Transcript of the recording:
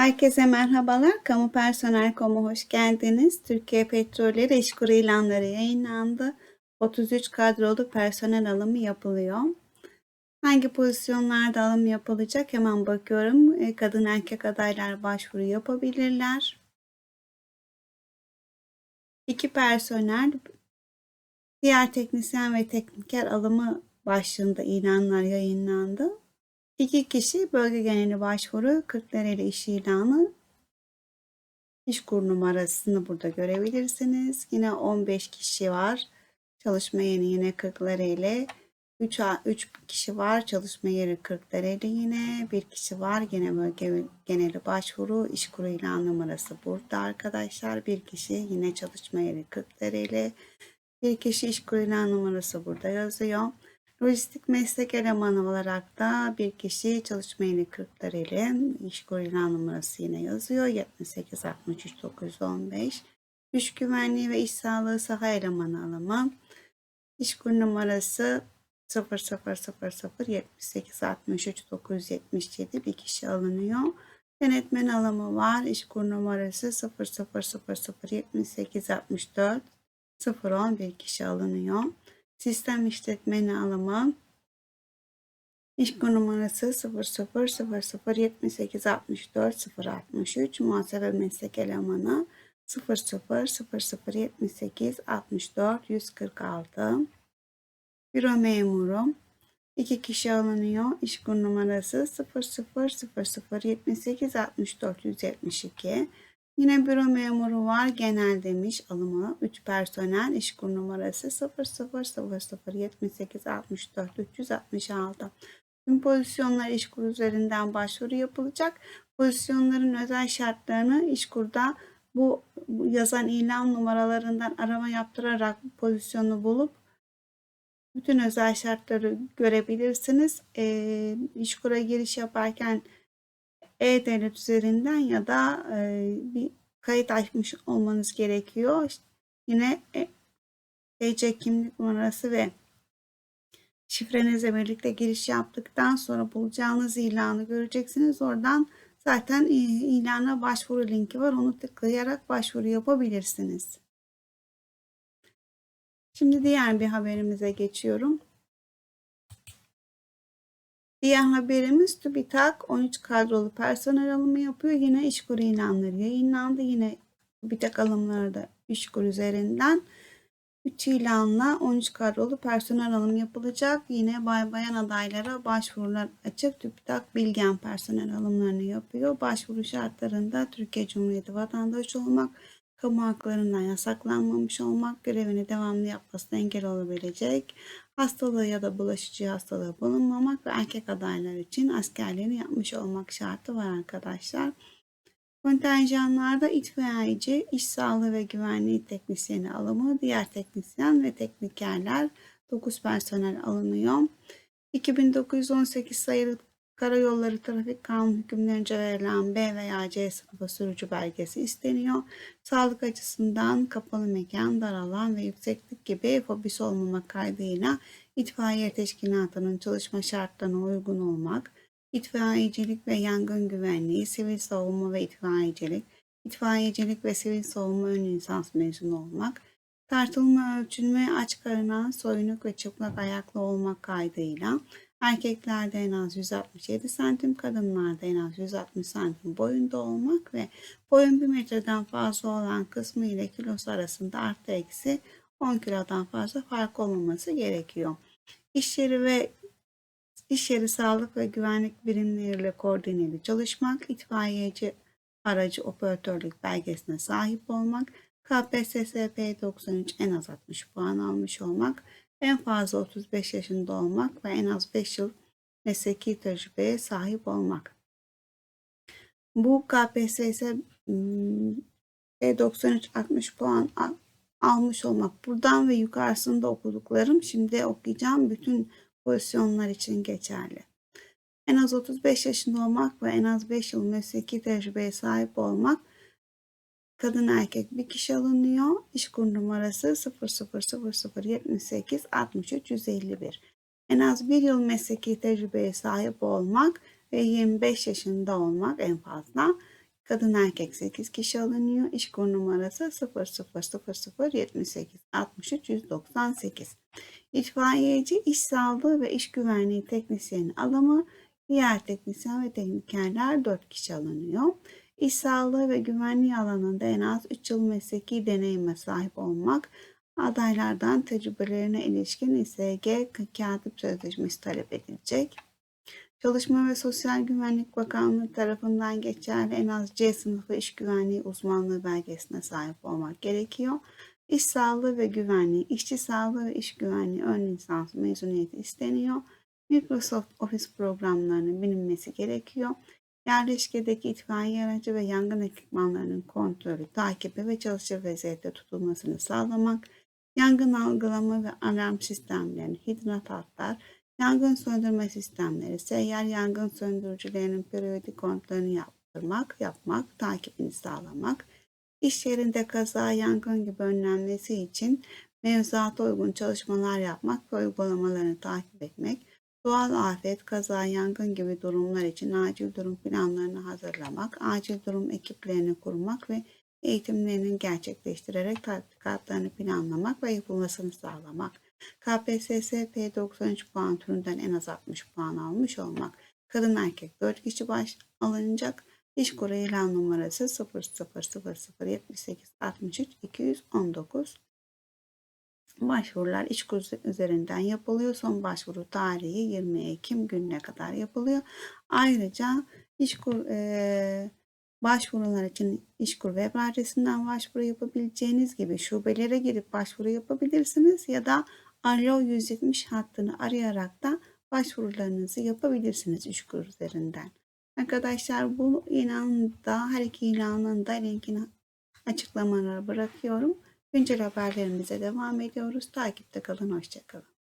Herkese merhabalar. Kamu Personel Komu hoş geldiniz. Türkiye Petrolleri İşkur ilanları yayınlandı. 33 kadrolu personel alımı yapılıyor. Hangi pozisyonlarda alım yapılacak hemen bakıyorum. E, Kadın erkek adaylar başvuru yapabilirler. İki personel diğer teknisyen ve tekniker alımı başlığında ilanlar yayınlandı. İki kişi bölge geneli başvuru, Kırklareli iş ilanı, iş kur numarasını burada görebilirsiniz. Yine 15 kişi var. Çalışma yeri yine Kırklareli. 3, 3 kişi var. Çalışma yeri Kırklareli yine. Bir kişi var. Yine bölge geneli başvuru, iş kuru ilan numarası burada arkadaşlar. Bir kişi yine çalışma yeri Kırklareli. Bir kişi iş kuru ilan numarası burada yazıyor. Lojistik meslek elemanı olarak da bir kişi çalışma yeri 40'lar ile iş ilan numarası yine yazıyor. 78 63 915. İş güvenliği ve iş sağlığı saha elemanı alımı. İş kur numarası 0000 78 63 977 bir kişi alınıyor. Denetmen alımı var. İş kur numarası 0000 78 64 010 bir kişi alınıyor. Sistem işletmeni alımı İş konu numarası 00007864 muhasebe meslek elemanı 00007864 Büro memuru. 2 kişi alınıyor. İş konu numarası 00007864 Yine büro memuru var. Genel demiş alımı. 3 personel iş kur numarası 000078 64 366. Tüm pozisyonlar işkur üzerinden başvuru yapılacak. Pozisyonların özel şartlarını işkurda bu, yazan ilan numaralarından arama yaptırarak pozisyonu bulup bütün özel şartları görebilirsiniz. E, işkura giriş yaparken e-Devlet üzerinden ya da e, bir kayıt açmış olmanız gerekiyor. İşte yine TC kimlik numarası ve şifrenizle birlikte giriş yaptıktan sonra bulacağınız ilanı göreceksiniz. Oradan zaten ilana başvuru linki var. Onu tıklayarak başvuru yapabilirsiniz. Şimdi diğer bir haberimize geçiyorum. Diğer haberimiz TÜBİTAK 13 kadrolu personel alımı yapıyor. Yine işkur ilanları yayınlandı. Yine TÜBİTAK alımları da işkur üzerinden 3 ilanla 13 kadrolu personel alımı yapılacak. Yine bay bayan adaylara başvurular açık. TÜBİTAK Bilgen personel alımlarını yapıyor. Başvuru şartlarında Türkiye Cumhuriyeti vatandaşı olmak, kamu haklarından yasaklanmamış olmak, görevini devamlı yapmasına engel olabilecek, hastalığı ya da bulaşıcı hastalığı bulunmamak ve erkek adaylar için askerliğini yapmış olmak şartı var arkadaşlar. Kontenjanlarda itfaiyeci, iş sağlığı ve güvenliği teknisyeni alımı, diğer teknisyen ve teknikerler 9 personel alınıyor. 2918 sayılı Karayolları Trafik Kanunu hükümlerince verilen B veya C sınıfı sürücü belgesi isteniyor. Sağlık açısından kapalı mekan, dar alan ve yükseklik gibi fobisi olmama kaydıyla itfaiye teşkilatının çalışma şartlarına uygun olmak, itfaiyecilik ve yangın güvenliği, sivil savunma ve itfaiyecilik, itfaiyecilik ve sivil savunma ön lisans mezunu olmak, tartılma, ölçülme, aç karına, soyunuk ve çıplak ayaklı olmak kaydıyla erkeklerde en az 167 santim, kadınlarda en az 160 santim boyunda olmak ve boyun 1 metreden fazla olan kısmı ile kilosu arasında artı eksi 10 kilodan fazla fark olmaması gerekiyor. İş yeri ve iş yeri sağlık ve güvenlik birimleriyle koordineli çalışmak, itfaiyeci aracı operatörlük belgesine sahip olmak, KPSS P93 en az 60 puan almış olmak, en fazla 35 yaşında olmak ve en az 5 yıl mesleki tecrübeye sahip olmak. Bu KPSS P93 60 puan almış olmak. Buradan ve yukarısında okuduklarım şimdi okuyacağım bütün pozisyonlar için geçerli. En az 35 yaşında olmak ve en az 5 yıl mesleki tecrübeye sahip olmak kadın erkek bir kişi alınıyor. İş kur numarası 000078 63 151. En az bir yıl mesleki tecrübeye sahip olmak ve 25 yaşında olmak en fazla Kadın erkek 8 kişi alınıyor. İşkur numarası 0000 78 63 198. İtfaiyeci, iş sağlığı ve iş güvenliği teknisyeni alımı, diğer teknisyen ve teknikerler 4 kişi alınıyor. İş sağlığı ve güvenliği alanında en az 3 yıl mesleki deneyime sahip olmak, adaylardan tecrübelerine ilişkin İSG katip sözleşmesi talep edilecek. Çalışma ve Sosyal Güvenlik Bakanlığı tarafından geçerli en az C sınıfı iş güvenliği uzmanlığı belgesine sahip olmak gerekiyor. İş sağlığı ve güvenliği, işçi sağlığı ve iş güvenliği ön lisans mezuniyeti isteniyor. Microsoft Office programlarının bilinmesi gerekiyor. Yerleşkedeki itfaiye aracı ve yangın ekipmanlarının kontrolü, takibi ve çalışır vaziyette tutulmasını sağlamak, yangın algılama ve alarm sistemlerinin hidrat hatlar, yangın söndürme sistemleri, seyyar yangın söndürücülerinin periyodik kontrolünü yaptırmak, yapmak, takibini sağlamak, iş yerinde kaza, yangın gibi önlenmesi için mevzuata uygun çalışmalar yapmak ve uygulamalarını takip etmek, doğal afet, kaza, yangın gibi durumlar için acil durum planlarını hazırlamak, acil durum ekiplerini kurmak ve eğitimlerini gerçekleştirerek tatbikatlarını planlamak ve yapılmasını sağlamak. KPSS P93 puan türünden en az 60 puan almış olmak. Kadın erkek 4 kişi baş alınacak. İş kuru ilan numarası 0000 78 63 219. Başvurular iş üzerinden yapılıyor. Son başvuru tarihi 20 Ekim gününe kadar yapılıyor. Ayrıca İşkur e, başvurular için İşkur web adresinden başvuru yapabileceğiniz gibi şubelere girip başvuru yapabilirsiniz ya da Alo 170 hattını arayarak da başvurularınızı yapabilirsiniz İşkur üzerinden. Arkadaşlar bu ilanın da her iki ilanın da linkini açıklamalara bırakıyorum. Güncel haberlerimize devam ediyoruz. Takipte kalın. Hoşçakalın.